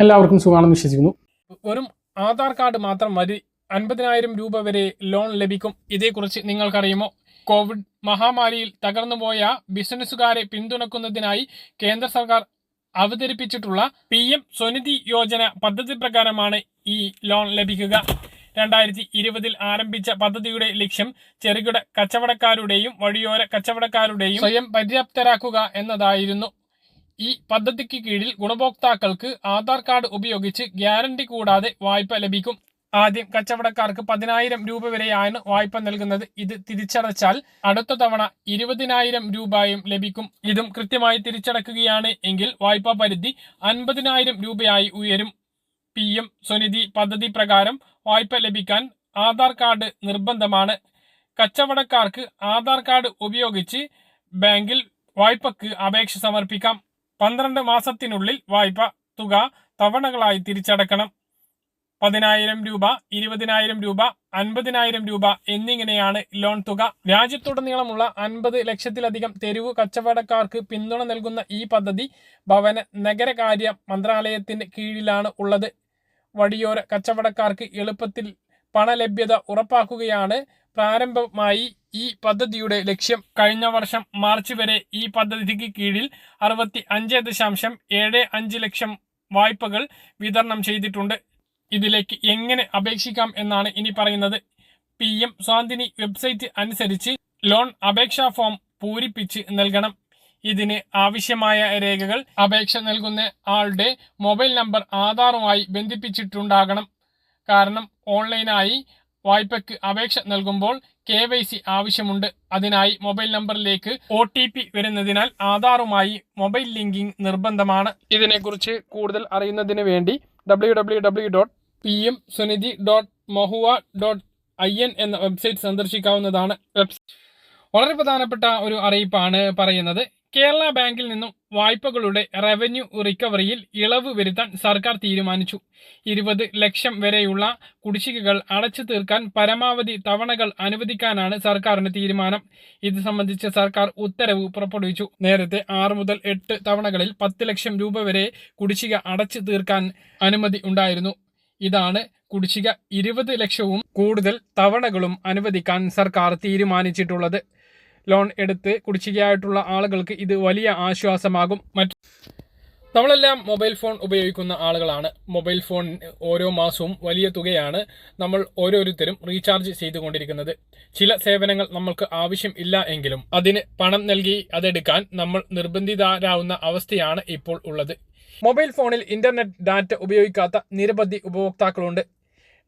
എല്ലാവർക്കും സുഖമാണെന്ന് വിശ്വസിക്കുന്നു. വെറും ആധാർ കാർഡ് മാത്രം മതി. അൻപതിനായിരം രൂപ വരെ ലോൺ ലഭിക്കും. ഇതേക്കുറിച്ച് നിങ്ങൾക്കറിയുമോ? കോവിഡ് മഹാമാരിയിൽ തകർന്നുപോയ ബിസിനസ്സുകാരെ പിന്തുണക്കുന്നതിനായി കേന്ദ്ര സർക്കാർ അവതരിപ്പിച്ചിട്ടുള്ള പി എം സ്വനിധി യോജന പദ്ധതി പ്രകാരമാണ് ഈ ലോൺ ലഭിക്കുക. രണ്ടായിരത്തി ഇരുപതിൽ ആരംഭിച്ച പദ്ധതിയുടെ ലക്ഷ്യം ചെറുകിട കച്ചവടക്കാരുടെയും വഴിയോര കച്ചവടക്കാരുടെയും സ്വയം പര്യാപ്തരാക്കുക എന്നതായിരുന്നു. ഈ പദ്ധതിക്ക് കീഴിൽ ഗുണഭോക്താക്കൾക്ക് ആധാർ കാർഡ് ഉപയോഗിച്ച് ഗ്യാരണ്ടി കൂടാതെ വായ്പ ലഭിക്കും. ആദ്യം കച്ചവടക്കാർക്ക് പതിനായിരം രൂപ വരെയാണ് വായ്പ നൽകുന്നത്. ഇത് തിരിച്ചടച്ചാൽ അടുത്ത തവണ ഇരുപതിനായിരം രൂപയും ലഭിക്കും. ഇതും കൃത്യമായി തിരിച്ചടക്കുകയാണ് എങ്കിൽ വായ്പാ പരിധി അൻപതിനായിരം രൂപയായി ഉയരും. പി എം സ്വനിധി പദ്ധതി പ്രകാരം വായ്പ ലഭിക്കാൻ ആധാർ കാർഡ് നിർബന്ധമാണ്. കച്ചവടക്കാർക്ക് ആധാർ കാർഡ് ഉപയോഗിച്ച് ബാങ്കിൽ വായ്പക്ക് അപേക്ഷ സമർപ്പിക്കാം. പന്ത്രണ്ട് മാസത്തിനുള്ളിൽ വായ്പ തുക തവണകളായി തിരിച്ചടക്കണം. പതിനായിരം രൂപ ഇരുപതിനായിരം രൂപ അൻപതിനായിരം രൂപ എന്നിങ്ങനെയാണ് ലോൺ തുക. രാജ്യത്തുടനീളമുള്ള അൻപത് ലക്ഷത്തിലധികം തെരുവ് കച്ചവടക്കാർക്ക് പിന്തുണ നൽകുന്ന ഈ പദ്ധതി ഭവന നഗരകാര്യ മന്ത്രാലയത്തിന്റെ കീഴിലാണ് ഉള്ളത്. വഴിയോര കച്ചവടക്കാർക്ക് എളുപ്പത്തിൽ പണലഭ്യത ഉറപ്പാക്കുകയാണ് പ്രാരംഭമായി ഈ പദ്ധതിയുടെ ലക്ഷ്യം കഴിഞ്ഞ വർഷം മാർച്ച് വരെ ഈ പദ്ധതിക്ക് കീഴിൽ അറുപത്തി അഞ്ച് ദശാംശം ഏഴ് അഞ്ച് ലക്ഷം വായ്പകൾ വിതരണം ചെയ്തിട്ടുണ്ട്. ഇതിലേക്ക് എങ്ങനെ അപേക്ഷിക്കാം എന്നാണ് ഇനി പറയുന്നത്. പി എം സ്വാന്തിനി വെബ്സൈറ്റ് അനുസരിച്ച് ലോൺ അപേക്ഷാ ഫോം പൂരിപ്പിച്ച് നൽകണം. ഇതിന് ആവശ്യമായ രേഖകൾ അപേക്ഷ നൽകുന്ന ആളുടെ മൊബൈൽ നമ്പർ ആധാറുമായി ബന്ധിപ്പിച്ചിട്ടുണ്ടാകണം. കാരണം ഓൺലൈനായി വായ്പയ്ക്ക് അപേക്ഷ നൽകുമ്പോൾ കെ വൈ സി ആവശ്യമുണ്ട്. അതിനായി മൊബൈൽ നമ്പറിലേക്ക് ഒ ടി പി വരുന്നതിനാൽ ആധാറുമായി മൊബൈൽ ലിങ്കിംഗ് നിർബന്ധമാണ്. ഇതിനെക്കുറിച്ച് കൂടുതൽ അറിയുന്നതിന് വേണ്ടി W W W dot P M Svanidhi dot MoHUA dot I N എന്ന വെബ്സൈറ്റ് സന്ദർശിക്കാവുന്നതാണ്. വെബ്സൈറ്റ് വളരെ പ്രധാനപ്പെട്ട ഒരു അറിയിപ്പാണ് പറയുന്നത്. കേരള ബാങ്കിൽ നിന്നും വായ്പകളുടെ റവന്യൂ റിക്കവറിയിൽ ഇളവ് വരുത്താൻ സർക്കാർ തീരുമാനിച്ചു. ഇരുപത് ലക്ഷം വരെയുള്ള കുടിശ്ശികകൾ അടച്ചു തീർക്കാൻ പരമാവധി തവണകൾ അനുവദിക്കാനാണ് സർക്കാരിന്റെ തീരുമാനം. ഇത് സംബന്ധിച്ച് സർക്കാർ ഉത്തരവ് പുറപ്പെടുവിച്ചു. നേരത്തെ ആറ് മുതൽ എട്ട് തവണകളിൽ പത്ത് ലക്ഷം രൂപ വരെ കുടിശ്ശിക അടച്ചു തീർക്കാൻ അനുമതി ഉണ്ടായിരുന്നു. ഇതാണ് കുടിശ്ശിക ഇരുപത് ലക്ഷവും കൂടുതൽ തവണകളും അനുവദിക്കാൻ സർക്കാർ തീരുമാനിച്ചിട്ടുള്ളത്. ലോൺ എടുത്ത് കുടിശ്ശികയായിട്ടുള്ള ആളുകൾക്ക് ഇത് വലിയ ആശ്വാസമാകും. മറ്റ് നമ്മളെല്ലാം മൊബൈൽ ഫോൺ ഉപയോഗിക്കുന്ന ആളുകളാണ്. മൊബൈൽ ഫോൺ ഓരോ മാസവും വലിയ തുകയാണ് നമ്മൾ ഓരോരുത്തരും റീചാർജ് ചെയ്തുകൊണ്ടിരിക്കുന്നത്. ചില സേവനങ്ങൾ നമ്മൾക്ക് ആവശ്യം ഇല്ല എങ്കിലും അതിന് പണം നൽകി അതെടുക്കാൻ നമ്മൾ നിർബന്ധിതരാവുന്ന അവസ്ഥയാണ് ഇപ്പോൾ ഉള്ളത്. മൊബൈൽ ഫോണിൽ ഇന്റർനെറ്റ് ഡാറ്റ ഉപയോഗിക്കാത്ത നിരവധി ഉപഭോക്താക്കളുണ്ട്.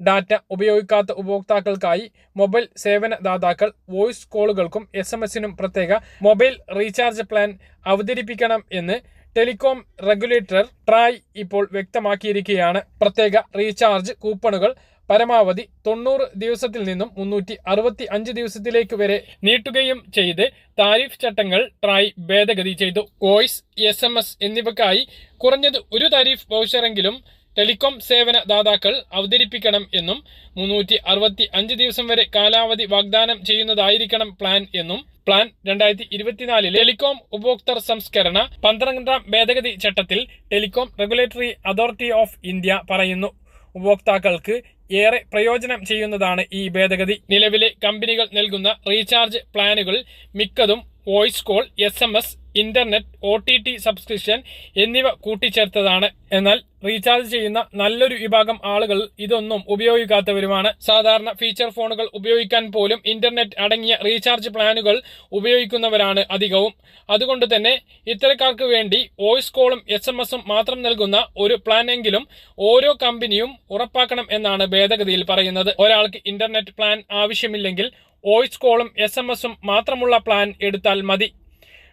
ഡാറ്റ ഉപയോഗിക്കാത്ത ഉപഭോക്താക്കൾക്കായി മൊബൈൽ സേവനദാതാക്കൾ വോയിസ് കോളുകൾക്കും എസ് എം എസിനും പ്രത്യേക മൊബൈൽ റീചാർജ് പ്ലാൻ അവതരിപ്പിക്കണം എന്ന് ടെലികോം റെഗുലേറ്റർ ട്രായ് ഇപ്പോൾ വ്യക്തമാക്കിയിരിക്കുകയാണ്. പ്രത്യേക റീചാർജ് കൂപ്പണുകൾ പരമാവധി തൊണ്ണൂറ് ദിവസത്തിൽ നിന്നും മുന്നൂറ്റി അറുപത്തി അഞ്ച് ദിവസത്തിലേക്ക് വരെ നീട്ടുകയും ചെയ്ത് താരിഫ് ചട്ടങ്ങൾ ട്രായ് ഭേദഗതി ചെയ്തു. വോയിസ് എസ് എന്നിവയ്ക്കായി കുറഞ്ഞത് ഒരു താരിഫ് വൗച്ചറെങ്കിലും ടെലികോം സേവന ദാതാക്കൾ അവതരിപ്പിക്കണം എന്നും മുന്നൂറ്റി അറുപത്തി അഞ്ച് ദിവസം വരെ കാലാവധി വാഗ്ദാനം ചെയ്യുന്നതായിരിക്കണം പ്ലാൻ എന്നും പ്ലാൻ രണ്ടായിരത്തി ഇരുപത്തിനാലിലെ ടെലികോം ഉപഭോക്തൃ സംസ്കരണ പന്ത്രണ്ടാം ഭേദഗതി ചട്ടത്തിൽ telecom regulatory authority of India പറയുന്നു. ഉപഭോക്താക്കൾക്ക് ഏറെ പ്രയോജനം ചെയ്യുന്നതാണ് ഈ ഭേദഗതി. നിലവിലെ കമ്പനികൾ നൽകുന്ന റീചാർജ് പ്ലാനുകൾ മിക്കതും voice call S M S internet O T T subscription എന്നിവ കൂട്ടിച്ചേർത്തതാണ്. എന്നാൽ റീചാർജ് ചെയ്യുന്ന നല്ലൊരു വിഭാഗം ആളുകൾ ഇതൊന്നും ഉപയോഗിക്കാത്തവരുമാണ്. സാധാരണ ഫീച്ചർ ഫോണുകൾ ഉപയോഗിക്കാൻ പോലും ഇന്റർനെറ്റ് അടങ്ങിയ റീചാർജ് പ്ലാനുകൾ ഉപയോഗിക്കുന്നവരാണ് അധികവും. അതുകൊണ്ട് തന്നെ ഇത്തരക്കാർക്ക് വേണ്ടി വോയിസ് കോളും എസ് എം എസും മാത്രം നൽകുന്ന ഒരു പ്ലാനെങ്കിലും ഓരോ കമ്പനിയും ഉറപ്പാക്കണം എന്നാണ് ഭേദഗതിയിൽ പറയുന്നത്. ഒരാൾക്ക് ഇന്റർനെറ്റ് പ്ലാൻ ആവശ്യമില്ലെങ്കിൽ വോയിസ് കോളും എസ് എം എസും മാത്രമുള്ള പ്ലാൻ എടുത്താൽ മതി.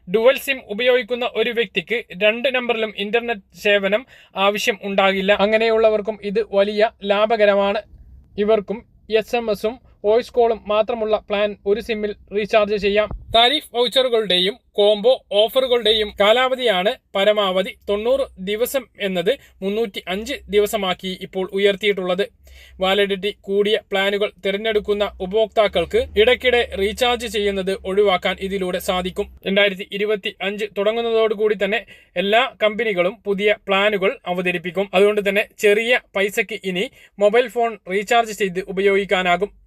ഡുവൽ സിം ഉപയോഗിക്കുന്ന ഒരു വ്യക്തിക്ക് രണ്ട് നമ്പറിലും ഇന്റർനെറ്റ് സേവനം ആവശ്യം ഉണ്ടാകില്ല. അങ്ങനെയുള്ളവർക്കും ഇത് വലിയ ലാഭകരമാണ്. ഇവർക്കും എസ് എം എസും വോയിസ് കോളും മാത്രമുള്ള പ്ലാൻ ഒരു സിമ്മിൽ റീചാർജ് ചെയ്യാം. താരിഫ് വൗച്ചറുകളുടെയും കോംബോ ഓഫറുകളുടെയും കാലാവധിയാണ് പരമാവധി തൊണ്ണൂറ് ദിവസം എന്നത് മുന്നൂറ്റി അഞ്ച് ദിവസമാക്കി ഇപ്പോൾ ഉയർത്തിയിട്ടുള്ളത്. വാലിഡിറ്റി കൂടിയ പ്ലാനുകൾ തിരഞ്ഞെടുക്കുന്ന ഉപഭോക്താക്കൾക്ക് ഇടയ്ക്കിടെ റീചാർജ് ചെയ്യുന്നത് ഒഴിവാക്കാൻ ഇതിലൂടെ സാധിക്കും. രണ്ടായിരത്തി ഇരുപത്തി അഞ്ച് തുടങ്ങുന്നതോടുകൂടി തന്നെ എല്ലാ കമ്പനികളും പുതിയ പ്ലാനുകൾ അവതരിപ്പിക്കും. അതുകൊണ്ട് തന്നെ ചെറിയ പൈസയ്ക്ക് ഇനി മൊബൈൽ ഫോൺ റീചാർജ് ചെയ്ത് ഉപയോഗിക്കാനാകും.